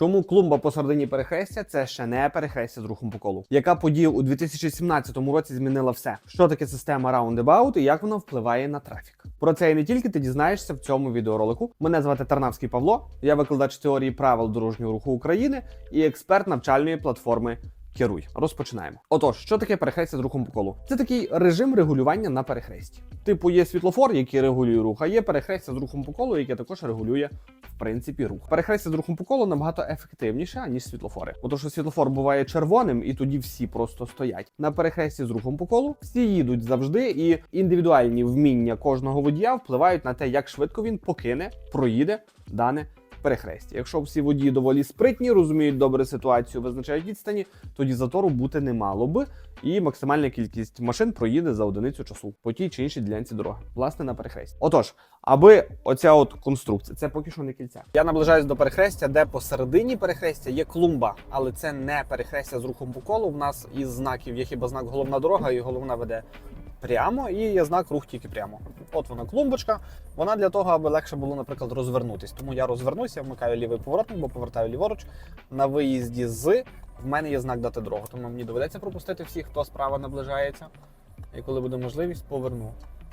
Чому клумба посередині перехрестя це ще не перехрестя з рухом по колу? Яка подія у 2017 році змінила все? Що таке система Roundabout і як вона впливає на трафік? Про це і не тільки ти дізнаєшся в цьому відеоролику. Мене звати Тарнавський Павло, я викладач теорії правил дорожнього руху України і експерт навчальної платформи. Керуй, розпочинаємо. Отож, що таке перехрестя з рухом по колу? Це такий режим регулювання на перехресті. Типу, є світлофор, який регулює рух, а є перехрестя з рухом по колу, яке також регулює в принципі рух. Перехрестя з рухом по колу набагато ефективніше ніж світлофори. Бо то, що світлофор буває червоним, і тоді всі просто стоять. На перехресті з рухом по колу всі їдуть завжди, і індивідуальні вміння кожного водія впливають на те, як швидко він покине, проїде дане перехрестя. Якщо всі водії доволі спритні, розуміють добре ситуацію, визначають відстані, тоді затору бути не мало би, і максимальна кількість машин проїде за одиницю часу по тій чи іншій ділянці дороги, власне, на перехресті. Отож, аби оця от конструкція, це поки що не кільця. Я наближаюсь до перехрестя, де посередині перехрестя є клумба, але це не перехрестя з рухом по колу. В нас із знаків є хіба знак головна дорога, і головна веде прямо, і є знак рух тільки прямо. От вона клумбочка. Вона для того, аби легше було, наприклад, розвернутись. Тому я розвернуся, вмикаю лівий поворотник, бо повертаю ліворуч. На виїзді з в мене є знак дати дорогу. Тому мені доведеться пропустити всіх, хто справа наближається. І коли буде можливість, поверну.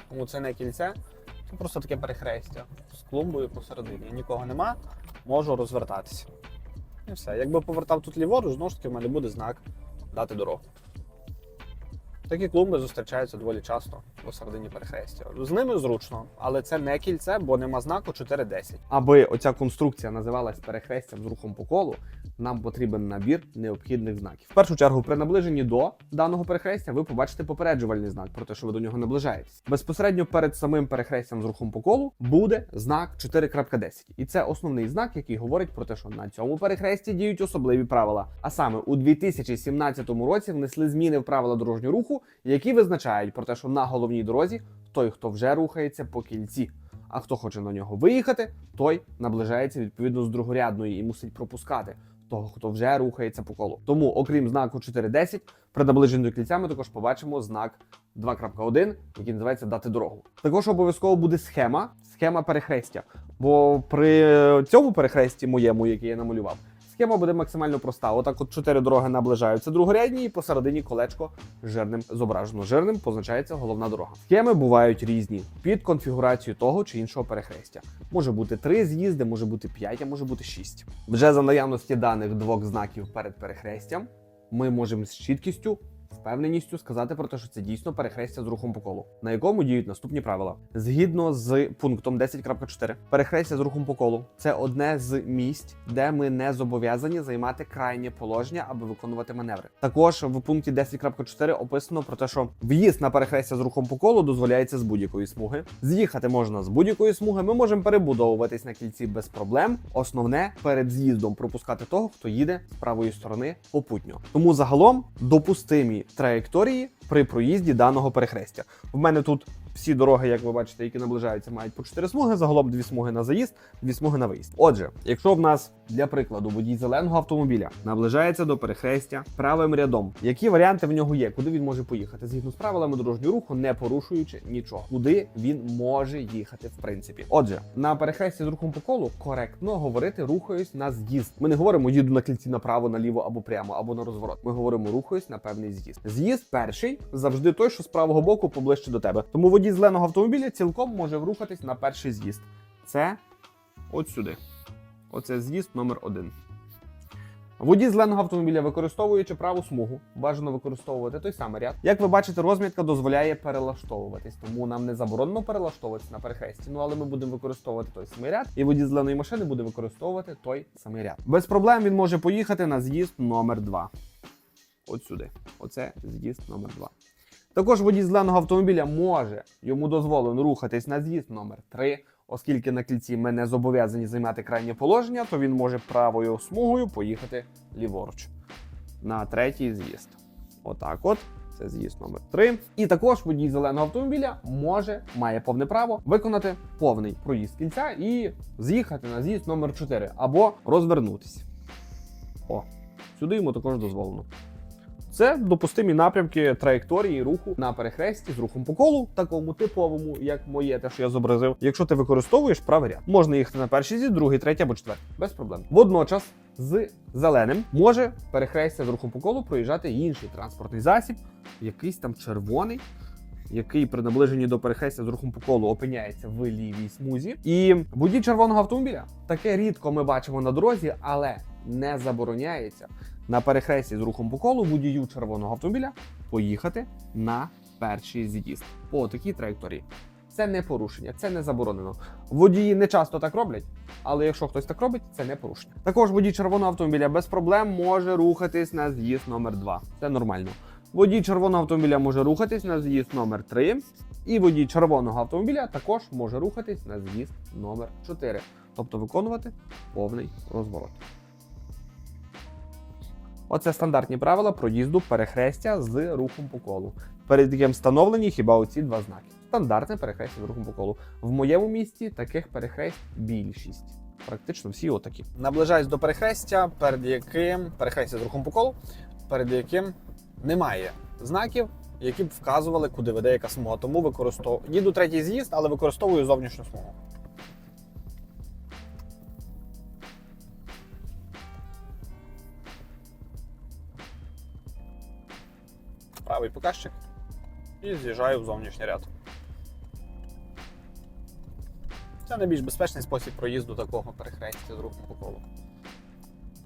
Тому це не кільце, це просто таке перехрестя з клумбою посередині. Нікого нема, можу розвертатися. І все. Якби повертав тут ліворуч, знову ж таки в мене буде знак дати дорогу. Такі клумби зустрічаються доволі часто посередині перехрестя. З ними зручно, але це не кільце, бо нема знаку 4.10. Аби оця конструкція називалась перехрестям з рухом по колу, нам потрібен набір необхідних знаків. В першу чергу, при наближенні до даного перехрестя, ви побачите попереджувальний знак про те, що ви до нього наближаєтесь. Безпосередньо перед самим перехрестям з рухом по колу буде знак 4.10. І це основний знак, який говорить про те, що на цьому перехресті діють особливі правила. А саме у 2017 році внесли зміни в правила дорожнього руху, які визначають про те, що на головній дорозі той, хто вже рухається по кільці. А хто хоче на нього виїхати, той наближається відповідно з другорядної і мусить пропускати того, хто вже рухається по колу. Тому, окрім знаку 4.10, при наближенні до кільця ми також побачимо знак 2.1, який називається дати дорогу. Також обов'язково буде схема, схема перехрестя. Бо при цьому перехресті моєму, який я намалював, схема буде максимально проста. Отак, от чотири дороги наближаються другорядні, і посередині колечко жирним зображено. Жирним позначається головна дорога. Схеми бувають різні під конфігурацію того чи іншого перехрестя. Може бути три з'їзди, може бути п'ять, а може бути шість. Вже за наявності даних двох знаків перед перехрестям ми можемо з чіткістю. Впевненістю сказати про те, що це дійсно перехрестя з рухом по колу, на якому діють наступні правила. Згідно з пунктом 10.4, перехрестя з рухом по колу це одне з місць, де ми не зобов'язані займати крайнє положення, аби виконувати маневри. Також в пункті 10.4 описано про те, що в'їзд на перехрестя з рухом по колу дозволяється з будь-якої смуги. З'їхати можна з будь-якої смуги. Ми можемо перебудовуватись на кільці без проблем. Основне перед з'їздом пропускати того, хто їде з правої сторони попутньо. Тому загалом допустимі траєкторії при проїзді даного перехрестя. В мене тут всі дороги, як ви бачите, які наближаються, мають по 4 смуги. Загалом 2 смуги на заїзд, 2 смуги на виїзд. Отже, якщо в нас для прикладу водій зеленого автомобіля наближається до перехрестя правим рядом, які варіанти в нього є, куди він може поїхати згідно з правилами дорожнього руху, не порушуючи нічого, куди він може їхати, в принципі. Отже, на перехресті з рухом по колу коректно говорити рухаюсь на з'їзд. Ми не говоримо їду на кільці направо, наліво або прямо, або на розворот. Ми говоримо рухаюсь на певний з'їзд. З'їзд перший завжди той, що з правого боку поближче до тебе. Тому водій зеленого автомобіля цілком може рухатись на перший з'їзд. Це от сюди. Оце з'їзд номер один. Водій зеленого автомобіля, використовуючи праву смугу, бажано використовувати той самий ряд. Як ви бачите, розмітка дозволяє перелаштовуватись, тому нам не заборонено перелаштовуватися на перехресті. Ну але ми будемо використовувати той самий ряд, і водій зеленої машини буде використовувати той самий ряд. Без проблем він може поїхати на з'їзд номер 2 От сюди. Оце з'їзд номер 2 Також водій зеленого автомобіля може йому дозволено рухатись на з'їзд номер 3 Оскільки на кільці ми не зобов'язані займати крайнє положення, то він може правою смугою поїхати ліворуч на третій з'їзд. Отак, от. Це з'їзд номер 3. І також водій зеленого автомобіля може, має повне право виконати повний проїзд кільця і з'їхати на з'їзд номер 4 або розвернутися. О, сюди йому також дозволено. Це допустимі напрямки траєкторії руху на перехресті з рухом по колу, такому типовому, як моє, те, що я зобразив. Якщо ти використовуєш правий ряд, можна їхати на перший зі, другий, третій або четвертий. Без проблем. Водночас з зеленим може перехрестя з рухом по колу проїжджати інший транспортний засіб, якийсь там червоний. Який при наближенні до перехрестя з рухом по колу опиняється в лівій смузі, і водій червоного автомобіля таке рідко ми бачимо на дорозі, але не забороняється на перехресті з рухом по колу водію червоного автомобіля поїхати на перший з'їзд по такій траєкторії. Це не порушення, це не заборонено. Водії не часто так роблять, але якщо хтось так робить, це не порушення. Також водій червоного автомобіля без проблем може рухатись на з'їзд номер 2 Це нормально. Водій червоного автомобіля може рухатись на з'їзд номер 3 і водій червоного автомобіля також може рухатись на з'їзд номер 4 тобто виконувати повний розворот. Оце стандартні правила проїзду перехрестя з рухом по колу. Перед яким встановлені хіба оці два знаки. Стандартне перехрестя з рухом по колу. В моєму місті таких перехресть більшість. Практично всі отакі. Наближаюсь до перехрестя, перед яким перехрестя з рухом по колу, перед яким немає знаків, які б вказували, куди веде яка смуга. Тому використовую. Їду третій з'їзд, але використовую зовнішню смугу. Правий показчик і з'їжджаю в зовнішній ряд. Це найбільш безпечний спосіб проїзду такого перехрестя з рухом по колу.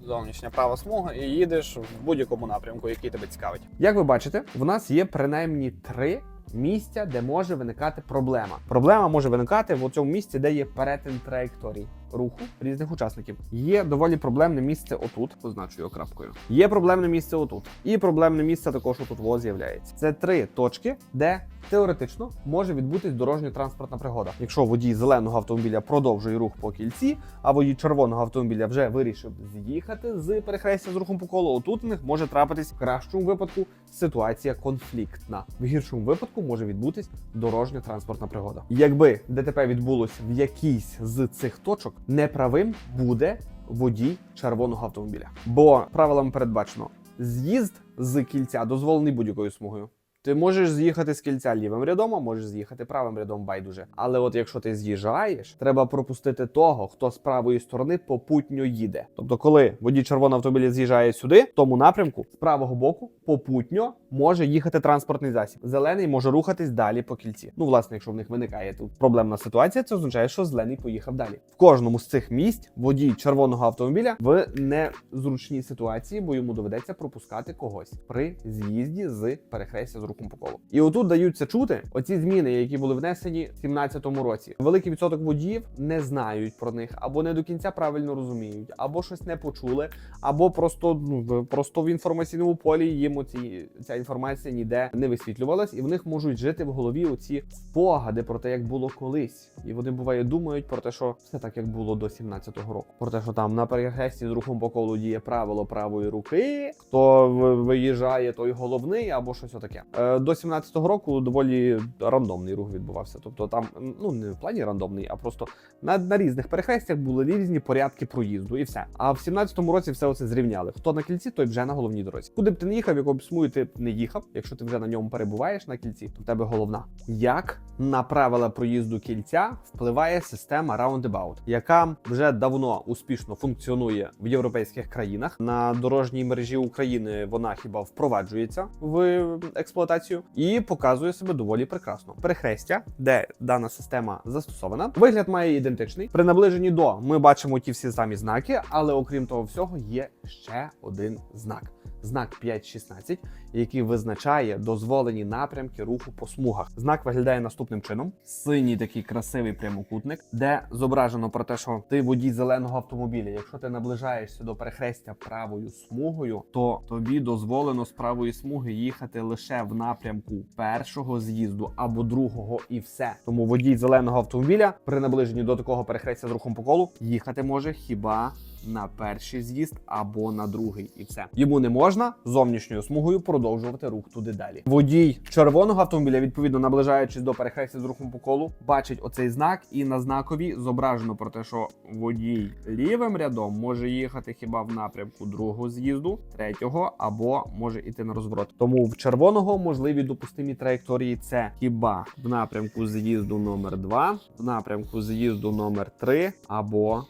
Зовнішня права смуга і їдеш в будь-якому напрямку, який тебе цікавить. Як ви бачите, в нас є принаймні три місця, де може виникати проблема. Проблема може виникати в цьому місці, де є перетин траєкторій руху різних учасників. Є доволі проблемне місце отут, позначую крапкою. Є проблемне місце отут. І проблемне місце також отут во з'являється. Це три точки, де теоретично може відбутись дорожньо-транспортна пригода. Якщо водій зеленого автомобіля продовжує рух по кільці, а водій червоного автомобіля вже вирішив з'їхати з перехрестя з рухом по колу, отут у них може трапитись в кращому випадку ситуація конфліктна. В гіршому випадку може відбутись дорожньо-транспортна пригода. Якби ДТП відбулось в якійсь з цих точок, неправим буде водій червоного автомобіля. Бо правилами передбачено з'їзд з кільця дозволений будь-якою смугою. Ти можеш з'їхати з кільця лівим рядом, а можеш з'їхати правим рядом байдуже. Але от якщо ти з'їжджаєш, треба пропустити того, хто з правої сторони попутньо їде. Тобто, коли водій червоного автомобіля з'їжджає сюди, в тому напрямку з правого боку попутньо може їхати транспортний засіб. Зелений може рухатись далі по кільці. Ну, власне, якщо в них виникає тут проблемна ситуація, це означає, що зелений поїхав далі. В кожному з цих місць водій червоного автомобіля в незручній ситуації, бо йому доведеться пропускати когось при з'їзді з перехрестя з рухом по колу. І отут даються чути оці зміни, які були внесені в 2017 році. Великий відсоток водіїв не знають про них, або не до кінця правильно розуміють, або щось не почули, або просто ну просто в інформаційному полі їм оці ця інформація ніде не висвітлювалась, і в них можуть жити в голові оці спогади про те, як було колись. І вони буває думають про те, що все так, як було до 17-го року. Про те, що там на перехресті з рухом по колу діє правило правої руки. Хто виїжджає, той головний, або щось отаке. Е, до 17-го року доволі рандомний рух відбувався. Тобто там ну не в плані рандомний, а просто на, на різних перехрестях були різні порядки проїзду, і все. А в 17-му році все оце зрівняли. Хто на кільці, той вже на головній дорозі. Куди б ти не їхав, якого б смуги ти не їхав. Якщо ти вже на ньому перебуваєш на кільці, то в тебе головна. Як на правила проїзду кільця впливає система Roundabout, яка вже давно успішно функціонує в європейських країнах. На дорожній мережі України вона хіба впроваджується в експлуатацію і показує себе доволі прекрасно. Перехрестя, де дана система застосована, вигляд має ідентичний. При наближенні до ми бачимо ті всі самі знаки, але окрім того всього, є ще один знак. Знак 5.16, який визначає дозволені напрямки руху по смугах. Знак виглядає наступним чином: синій такий красивий прямокутник, де зображено про те, що ти водій зеленого автомобіля. Якщо ти наближаєшся до перехрестя правою смугою, то тобі дозволено з правої смуги їхати лише в напрямку першого з'їзду або другого, і все. Тому водій зеленого автомобіля при наближенні до такого перехрестя з рухом по колу їхати може хіба на перший з'їзд або на другий, і все. Йому не можна зовнішньою смугою продовжувати рух туди далі. Водій червоного автомобіля, відповідно наближаючись до перехрестя з рухом по колу, бачить оцей знак, і на знакові зображено про те, що водій лівим рядом може їхати хіба в напрямку другого з'їзду, третього, або може іти на розворот. Тому в червоного можливі допустимі траєкторії це хіба в напрямку з'їзду номер 2, в напрямку з'їзду номер 3 або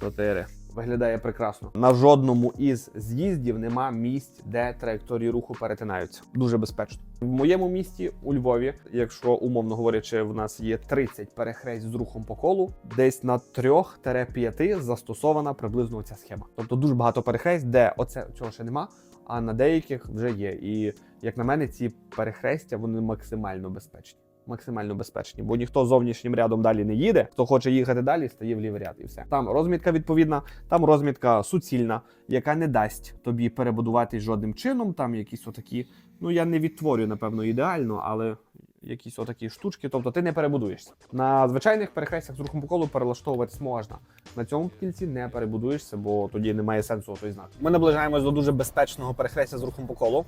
4. Виглядає прекрасно. На жодному із з'їздів нема місць, де траєкторії руху перетинаються. Дуже безпечно. В моєму місті у Львові, якщо умовно говорячи, в нас є 30 перехресть з рухом по колу, десь на 3-5 застосована приблизно ця схема. Тобто дуже багато перехресть, де оце цього ще нема, а на деяких вже є. І як на мене, ці перехрестя вони максимально безпечні. Максимально безпечні, бо ніхто зовнішнім рядом далі не їде. Хто хоче їхати далі, стає в лівий ряд і все. Там розмітка відповідна, там розмітка суцільна, яка не дасть тобі перебудуватись жодним чином. Там якісь отакі. Ну я не відтворюю, напевно, ідеально, але якісь отакі штучки. Тобто ти не перебудуєшся. На звичайних перехрестях з рухом по колу перелаштовуватись можна. На цьому кільці не перебудуєшся, бо тоді немає сенсу той знак. Ми наближаємось до дуже безпечного перехрестя з рухом по колу.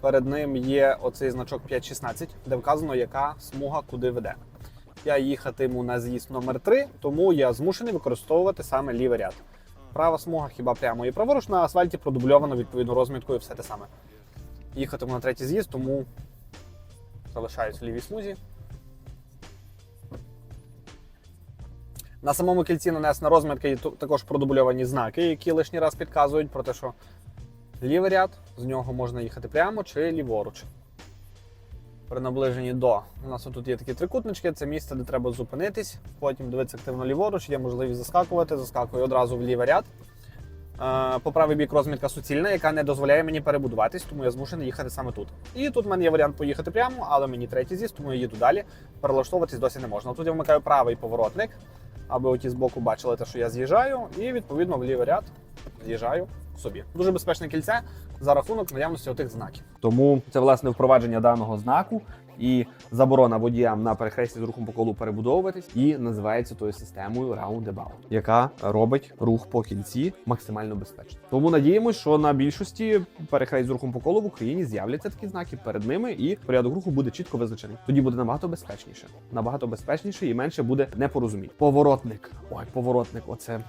Перед ним є оцей значок 5.16, де вказано, яка смуга куди веде. Я їхатиму на з'їзд номер 3, тому я змушений використовувати саме лівий ряд. Права смуга хіба прямо і праворуч на асфальті продубльовано відповідно розміткою все те саме. Їхатиму на третій з'їзд, тому залишаюсь в лівій смузі. На самому кільці нанесена розмітка і також продубльовані знаки, які лишній раз підказують про те, що лівий ряд, з нього можна їхати прямо чи ліворуч. При наближенні до. У нас тут є такі трикутнички, це місце, де треба зупинитись, потім дивитися активно ліворуч, є можливість заскакувати, заскакую одразу в лівий ряд. Е, По правий бік розмітка суцільна, яка не дозволяє мені перебудуватись, тому я змушений їхати саме тут. І тут в мене є варіант поїхати прямо, але мені третій з'їзд, тому я їду далі. Перелаштовуватись досі не можна. Тут я вмикаю правий поворотник, аби оті збоку бачили те, що я з'їжджаю, і відповідно в лівий ряд з'їжджаю собі. Дуже безпечне кільце за рахунок наявності отих знаків. Тому це власне впровадження даного знаку і заборона водіям на перехресті з рухом по колу перебудовуватись, і називається тою системою Roundabout, яка робить рух по кільці максимально безпечним. Тому надіємось, що на більшості перехрест з рухом по колу в Україні з'являться такі знаки перед ними, і порядок руху буде чітко визначений. Тоді буде набагато безпечніше, набагато безпечніше і менше буде непорозумінь. Поворотник. Ой, поворотник, оце.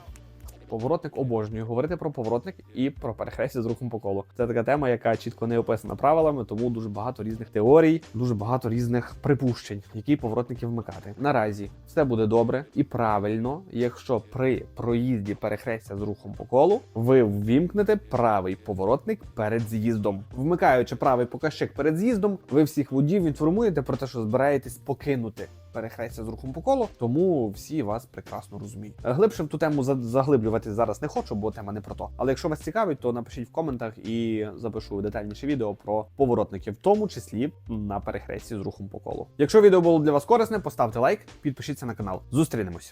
Поворотник обожнюю говорити про поворотник і про перехрестя з рухом по колу. Це така тема, яка чітко не описана правилами, тому дуже багато різних теорій, дуже багато різних припущень, які поворотники вмикати. Наразі все буде добре і правильно, якщо при проїзді перехрестя з рухом по колу ви ввімкнете правий поворотник перед з'їздом. Вмикаючи правий показчик перед з'їздом, ви всіх водіїв інформуєте про те, що збираєтесь покинути перехрестя з рухом по колу, тому всі вас прекрасно розуміють. Е, Глибше в ту тему заглиблювати зараз не хочу, бо тема не про то. Але якщо вас цікавить, то напишіть в коментах і запишу детальніше відео про поворотники, в тому числі на перехресті з рухом по колу. Якщо відео було для вас корисне, поставте лайк, підпишіться на канал. Зустрінемось.